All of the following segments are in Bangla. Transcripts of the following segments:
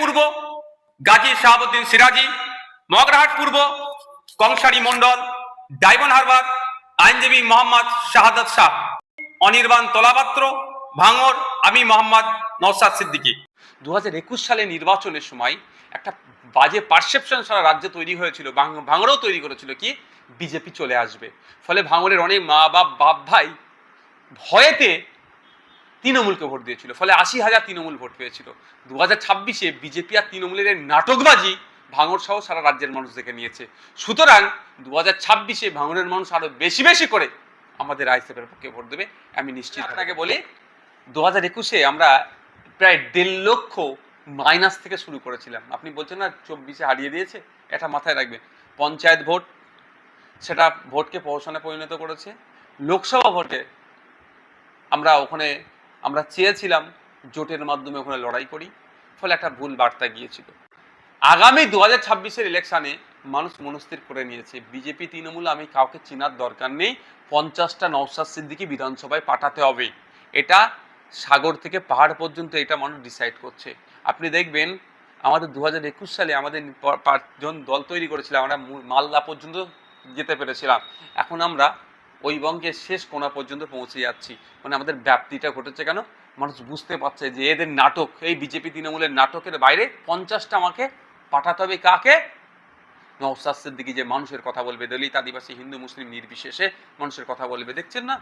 পূর্ব, গাজী শাহাবুদ্দিন সিরাজি, মগরাহাট পূর্ব, কংসারী মণ্ডল, ডায়মন্ড হারবার, আইনজীবী মোহাম্মদ শাহাদাত শাহ। অনির্বাণ তলাপাত্র, ভাঙর, আমি মোহাম্মদ নওসাদ সিদ্দিকী। দু হাজার একুশ সালে নির্বাচনের সময় একটা বাজে পারসেপশন সারা রাজ্যে তৈরি হয়েছিল, ভাঙ- ভাঙড়েও তৈরি করেছিল কি, বিজেপি চলে আসবে। ফলে ভাঙড়ের অনেক মা বাপ বাপ ভাই ভয়েতে তৃণমূলকে ভোট দিয়েছিল। ফলে আশি হাজার তৃণমূল ভোট পেয়েছিল। দু হাজার ছাব্বিশে বিজেপি আর তৃণমূলের নাটকবাজি ভাঙড় সহ সারা রাজ্যের মানুষ দেখে নিয়েছে। সুতরাং দু হাজার ছাব্বিশে ভাঙড়ের মানুষ আরও বেশি বেশি করে আমাদের আইসিএফের পক্ষে ভোট দেবে, আমি নিশ্চিত। আপনাকে বলি দু হাজার একুশে আমরা প্রায় দেড় লক্ষ মাইনাস থেকে শুরু করেছিলাম। আপনি বলছেন না চব্বিশে হারিয়ে দিয়েছে? এটা মাথায় রাখবেন। পঞ্চায়েত ভোট, সেটা ভোটকে প্রহসনে পরিণত করেছে। লোকসভা ভোটে আমরা ওখানে আমরা চেয়েছিলাম জোটের মাধ্যমে ওখানে লড়াই করি, ফলে একটা ভুল বার্তা গিয়েছিল। আগামী দু হাজার ছাব্বিশের ইলেকশনে মানুষ মনস্থির করে নিয়েছে, বিজেপি, তৃণমূল, আমি কাউকে চেনার দরকার নেই, পঞ্চাশটা নওসাদ সিদ্দিকি বিধানসভায় পাঠাতে হবে। এটা সাগর থেকে পাহাড় পর্যন্ত এটা মানুষ ডিসাইড করছে। আপনি দেখবেন, আমাদের দু হাজার একুশ সালে আমাদের পাঁচজন দল তৈরি করেছিলাম, আমরা মালদা পর্যন্ত যেতে পেরেছিলাম। এখন আমরা ওই বঙ্গের শেষ কোণা পর্যন্ত পৌঁছে যাচ্ছি। মানে আমাদের ব্যাপ্তিটা ঘটেছে কেন? মানুষ বুঝতে পারছে যে এদের নাটক, এই বিজেপি তৃণমূলের নাটকের বাইরে পঞ্চাশটা আমাকে পাঠাতে হবে কাকে? নওসাদ সিদ্দিকি যে মানুষের কথা বলবে, দলিত আদিবাসী, হিন্দু, মুসলিম নির্বিশেষে মানুষের কথা বলবে, দেখছেন না?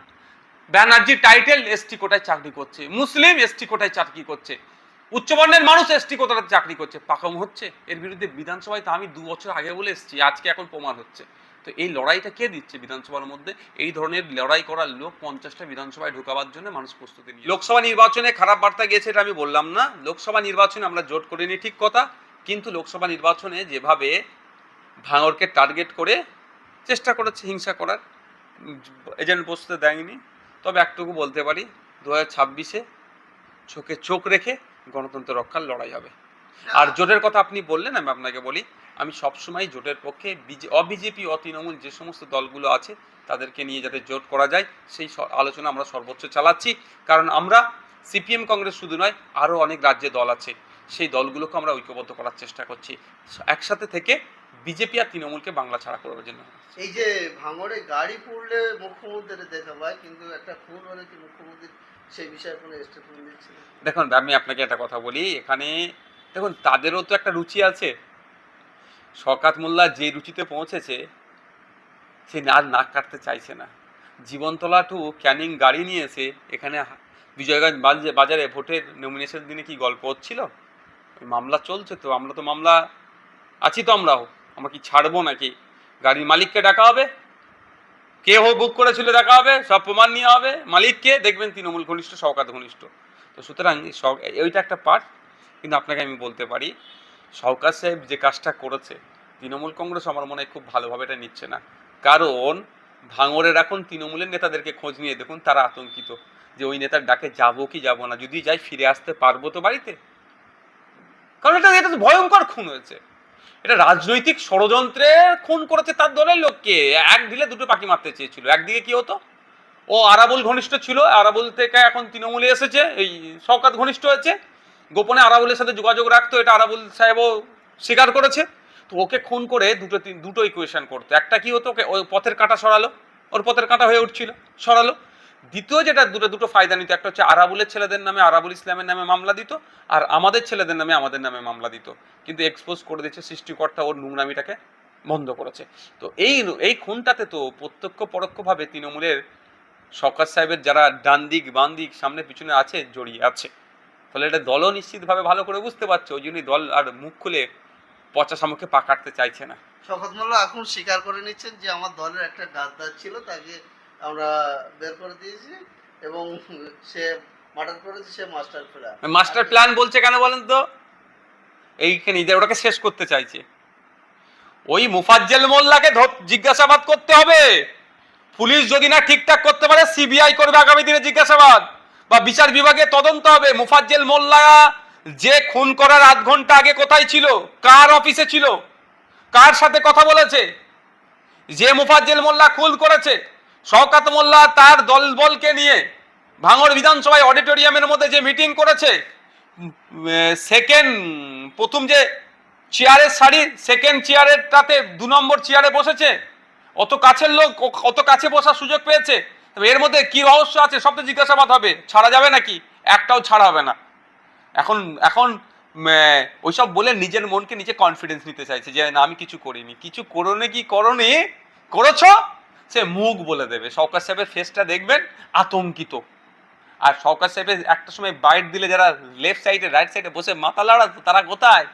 ব্যানার্জি টাইটেল, এসটি কোটায় চাকরি করছে। মুসলিম এসটি কোটায় চাকরি করছে। উচ্চবর্ণের মানুষ এসটি কোটায় চাকরি করছে। পাকম হচ্ছে। এর বিরুদ্ধে বিধানসভায় তো আমি দু বছর আগে বলে এসেছি, আজকে এখন প্রমাণ হচ্ছে। তো এই লড়াইটা কে দিচ্ছে বিধানসভার মধ্যে? এই ধরনের লড়াই করার লোক পঞ্চাশটা বিধানসভায় ঢোকাবার জন্য মানুষ প্রস্তুতি নিয়ে লোকসভা নির্বাচনে খারাপ বার্তা গিয়েছে এটা আমি বললাম না। লোকসভা নির্বাচনে আমরা জোট করিনি, ঠিক কথা। কিন্তু লোকসভা নির্বাচনে যেভাবে ভাঙরকে টার্গেট করে চেষ্টা করেছে হিংসা করার, এজেন্ট বসতে দেয়নি। তবে একটুকু বলতে পারি, দু হাজার ছাব্বিশে চোখে চোখ রেখে গণতন্ত্র রক্ষার লড়াই হবে। আর জোটের কথা আপনি বললেন, আমি আপনাকে বলি আমি সবসময় জোটের পক্ষে বিজে অবিজেপি অতৃণমূল যে সমস্ত দলগুলো আছে তাদেরকে নিয়ে যাতে জোট করা যায় সেই আলোচনা আমরা সর্বোচ্চ চালাচ্ছি। কারণ আমরা সিপিএম কংগ্রেস শুধু নয় আরও অনেক রাজ্যে দল আছে। সেই দলগুলোকে আমরা ঐক্যবদ্ধ করার চেষ্টা করছি। একসাথে থেকে বিজেপি আর তৃণমূলকে বাংলা ছাড়া করার জন্য। এই যে ভাঙড়ে গাড়ি পড়লে মুখ্যমন্ত্রী দেখা পায় কিন্তু একটা খুন হলে কি মুখ্যমন্ত্রী সেই বিষয়ে কোনো স্টেটমেন্ট দিচ্ছে দেখুন আমি আপনাকে একটা কথা বলি এখানে দেখুন তাদেরও তো একটা রুচি আছে। শকাত মোল্লা যে রুচিতে পৌঁছেছে, সে আর নাক কাটতে চাইছে না। জীবনতলা টু ক্যানিং গাড়ি নিয়ে এসে এখানে বিজয়গঞ্জ বাজারে ভোটের নমিনেশন দিনে কি গল্প হচ্ছিল? মামলা চলছে তো, আমরা তো মামলা আছি তো আমরাও। আমরা কি ছাড়বো নাকি? গাড়ির মালিককে ডাকা হবে? কে হো বুক করেছিল ডাকা হবে, সব প্রমাণ নেওয়া হবে। মালিককে দেখবেন তৃণমূল ঘনিষ্ঠ, শওকাত ঘনিষ্ঠ। তো সুতরাং ওইটা একটা পার্ট কিন্তু আপনাকে আমি বলতে পারি শওকাত সাহেব যে কাজটা করেছে, তৃণমূল কংগ্রেস আমার মনে হয় খুব ভালোভাবে এটা নিচ্ছে না। কারণ ভাঙরের এখন তৃণমূলের নেতাদেরকে খোঁজ নিয়ে দেখুন, তারা আতঙ্কিত যে ওই নেতার ডাকে যাব কি যাব না, যদি যাই ফিরে আসতে পারব তো বাড়িতে। কারণ এটা এটা তো ভয়ঙ্কর খুন হয়েছে। এটা রাজনৈতিক ষড়যন্ত্রে খুন করেছে তার দলের লোককে। এক ঢিলে দুটো পাখি মারতে চেয়েছিল। একদিকে কি হতো? ও আরাবুল ঘনিষ্ঠ ছিল। আরাবুল থেকে এখন তৃণমূলে এসেছে। এই শওকাত ঘনিষ্ঠ হয়েছে। গোপনে আরাবুলের সাথে যোগাযোগ রাখতো, এটা আরাবুল সাহেবও স্বীকার করেছে। তো ওকে খুন করে দুটো তিন- দুটো ইকুয়েশন করতো। একটা কি হতো, ওকে ওই পথের কাঁটা সরালো, ওর পথের কাঁটা হয়ে উঠছিল, সরালো। দ্বিতীয় যেটা দুটো দুটো ফায়দা নিত, একটা হচ্ছে আরাবুলের ছেলেদের নামে আরাবুল ইসলামের নামে মামলা দিত, আর আমাদের ছেলেদের নামে আমাদের নামে মামলা দিত। কিন্তু এক্সপোজ করে দিচ্ছে সৃষ্টিকর্তা, ওর নোংরামিটাকে বন্ধ করেছে। তো এই এই খুনটাতে তো প্রত্যক্ষ পরোক্ষভাবে তৃণমূলের শওকাত সাহেবের যারা ডান দিক বাম দিক সামনে পিছনে আছে, জড়িয়ে আছে। ফলে এটা দলও নিশ্চিতভাবে ভালো করে বুঝতে পারছে ওই জন্যই দল আর মুখ খুলে পচা শামুকে পা কাটতে চাইছে না। মোল্লা এখন স্বীকার করে নিচ্ছেন যে আমার দলের একটা গাদ্দার ছিল তাকে আমরা বের করে দিয়েছি এবং সে মার্ডার করেছে সে মাস্টার প্ল্যান। মাস্টার প্ল্যান বলছে কেন বলেন তো? এইখানে যে ওটাকে শেষ করতে চাইছে। ওই মুফাজ্জেল মোল্লাকে জিজ্ঞাসাবাদ করতে হবে। পুলিশ যদি না ঠিকঠাক করতে পারে সিবিআই করবে আগামী দিনে জিজ্ঞাসাবাদ। বা বিচার বিভাগে তদন্ত হবে। মুফাজ্জেল মোল্লা, যে খুন করার আধ ঘণ্টা আগে কোথায় ছিল? কার অফিসে ছিল? কার সাথে কথা বলেছে? যে মুফাজ্জেল মোল্লা খুন করেছে, শওকাত মোল্লা তার দলবলকে নিয়ে ভাঙড় বিধানসভায় অডিটোরিয়ামের মধ্যে যে মিটিং করেছে সেকেন্ড, প্রথম যে চেয়ারের শাড়ি সেকেন্ড চেয়ারেরটাতে দু নম্বর চেয়ারে বসেছে, অত কাছের লোক, অত কাছে বসার সুযোগ পেয়েছে। এর মধ্যে কি রহস্য আছে? সব তো জিজ্ঞাসাবাদ হবে। ছাড়া যাবে নাকি? একটাও ছাড়া হবে না। এখন এখন ওইসব বলে নিজের মনকে নিজে কনফিডেন্স নিতে চাইছে যে, না, আমি কিছু করিনি। কিছু করোনি কি করনি? করেছ? সে মুখ বলে দেবে। সরকার সাহেবের ফেসটা দেখবেন আতঙ্কিত। আর সরকার সাহেবের একটা সময় বাইট দিলে যারা লেফট সাইডে রাইট সাইডে বসে মাথা লাড়াতো, তারা কোথায়?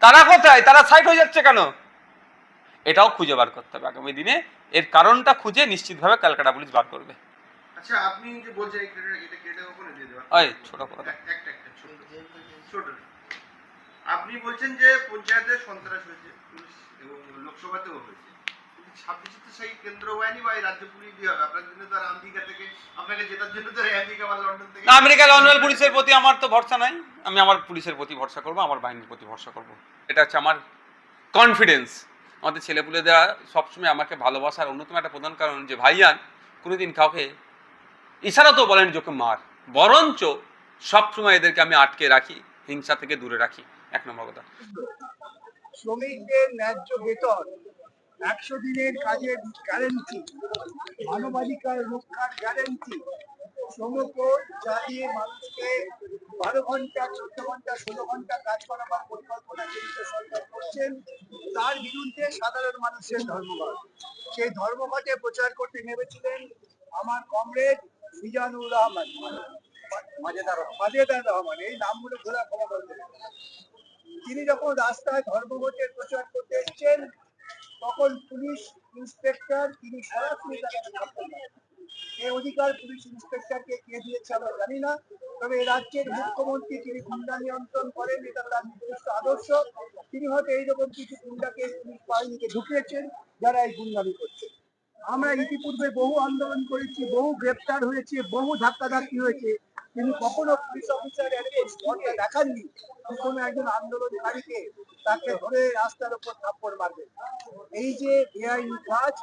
তারা কোথায়? তারা সাইড হয়ে যাচ্ছে কেন? এটাও খুঁজে বার করতে হবে আগামী দিনে। এর কারণটা খুঁজে নিশ্চিতভাবে ক্যালকাটা পুলিশ বার করবে। আচ্ছা আপনি যে বলছেন এটা কেটে ওখানে দিয়ে দেওয়া। ওই ছোট করে। দাও। একটা একটা ছোট। ছোট আপনি বলছেন যে পঞ্চায়েতে সন্ত্রাস হয়েছে পুলিশ এবং লোকসভাতেও হয়েছে। ছাব্বিশে তো সেই কেন্দ্র বা এই রাজ্য পুলিশ দিয়ে হবে। আপনার জন্য তো আর আমেরিকা থেকে আপনাকে জেতার জন্য তো আমেরিকা বা লন্ডন থেকে আমেরিকা লন্ডন পুলিশের প্রতি আমার তো ভরসা নাই। আমি আমার পুলিশের প্রতি ভরসা করব আমার বাহিনীর প্রতি ভরসা করব। এটা হচ্ছে আমার কনফিডেন্স আমাদের ছেলেপুলেরা সবসময় আমাকে ভালোবাসার অন্যতম একটা প্রধান কারণ যে ভাইয়ান কোনোদিন কাউকে ইশারা তো বলেন যোকে মার। বরঞ্চ সবসময় এদেরকে আমি আটকে রাখি, হিংসা থেকে দূরে রাখি। এক নম্বর কথা। শ্রমিকদের ন্যায্য বেতন, একশো দিনের কাজের গ্যারেন্টি মানবাধিকার রক্ষার গ্যারেন্টি শ্রমকোড চালিয়ে মানুষকে বারো ঘণ্টা, চোদ্দ ঘণ্টা, ষোলো ঘণ্টা কাজ করাবার পরিকল্পনা সরকার করছেন। তার বিরুদ্ধে সাধারণ মানুষের ধর্মঘট। সেই ধর্মঘটে প্রচার করতে নেমেছিলেন আমার কমরেড মিজানুর রহমান মাজেদার রহমান। এই নামগুলো ঘোরা ক্ষমা করবেন তিনি যখন রাস্তায় ধর্মঘটের প্রচার করতে এসছেন তখন পুলিশ ইন্সপেক্টর তিনি সরাসরি তাকে। এই অধিকার পুলিশ ইন্সপেক্টরকে কে দিয়েছে আমরা জানি না, তবে রাজ্যের মুখ্যমন্ত্রী তিনি গুন্ডা নিয়ন্ত্রণ করেন, এটা তার নির্দিষ্ট আদর্শ। তিনি হয়তো এইরকম কিছু গুন্ডাকে পুলিশ বাহিনীকে ঢুকিয়েছেন, যারা এই গুন্ডামি করছে। আমরা ইতিপূর্বে বহু আন্দোলন করেছি, বহু গ্রেপ্তার হয়েছে, বহু ধাক্কাধাক্কি হয়েছে, কিন্তু কখনো পুলিশ অফিসার স্পটে দেখাননি কোনো একজন আন্দোলনকারীকে তাকে ধরে রাস্তার উপর থাপ্পড় মারবে। এই যে বেআইনি কাজ,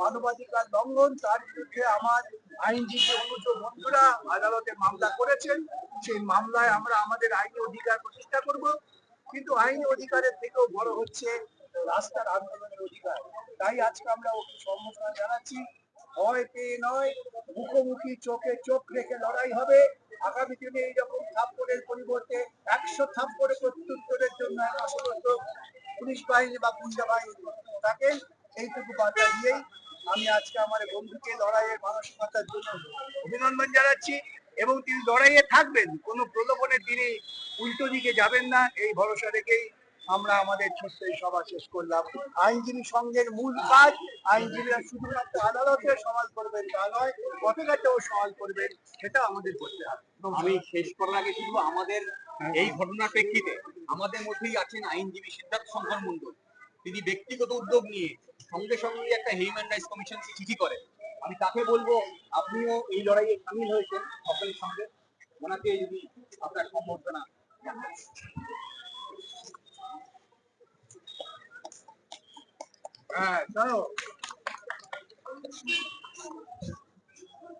মানবাধিকার লঙ্ঘন, তার বিরুদ্ধে আমার আইনজীবী অনুজ বন্ধুরা আদালতে মামলা করেছেন। সেই মামলায় আমরা আমাদের আইনি অধিকার প্রতিষ্ঠা করব। কিন্তু আইনি অধিকারের থেকেও বড় হচ্ছে রাস্তার আন্দোলনের অধিকার। তাই আজকে আমরা ওকে সম্মুখীন জানাচ্ছি। ভয় পেয়ে নয়, মুখোমুখি চোখে চোখ রেখে লড়াই হবে। আগামী দিনে এইরকম থাপ্পড়ের পরিবর্তে একশো থাপ্পড়ে প্রত্যুত্তরের জন্য আমরা পুলিশ বাহিনী বা গুন্ডা বাহিনী থাকেন। এইটুকু বার্তা দিয়েই আমি আজকে আমার বন্ধুকে লড়াইয়ের মানসিকতার জন্য অভিনন্দন জানাচ্ছি এবং তিনি লড়াইয়ে থাকবেন, কোনো প্রলোভনে তিনি উল্টো দিকে যাবেন না। এই ভরসা রেখেই আমরা আমাদের ছোট্ট এই সভা শেষ করলাম। আইনজীবী সংঘের মূল কাজ আইনজীবীরা শুধুমাত্র আদালতে সমাজ করবেন তা নয়, পথঘাটেও সমাজ করবেন, সেটা আমাদের করতে হবে। আমি শেষ করার আগে শুধু আমাদের এই ঘটনার প্রেক্ষিতে আমাদের মধ্যেই আছেন আইনজীবী সিদ্ধার্থ শঙ্কর মন্ডল তিনি ব্যক্তিগত উদ্যোগ নিয়ে সঙ্গে সঙ্গে একটা হিউম্যান রাইটস কমিশন চিঠি করে। আমি তাকে বলব? আপনিও এই লড়াইয়ে সামিল হয়েছেন সকলের সঙ্গে। ওনাকে যদি আপনার সম্বর্ধনা। হ্যাঁ চলো।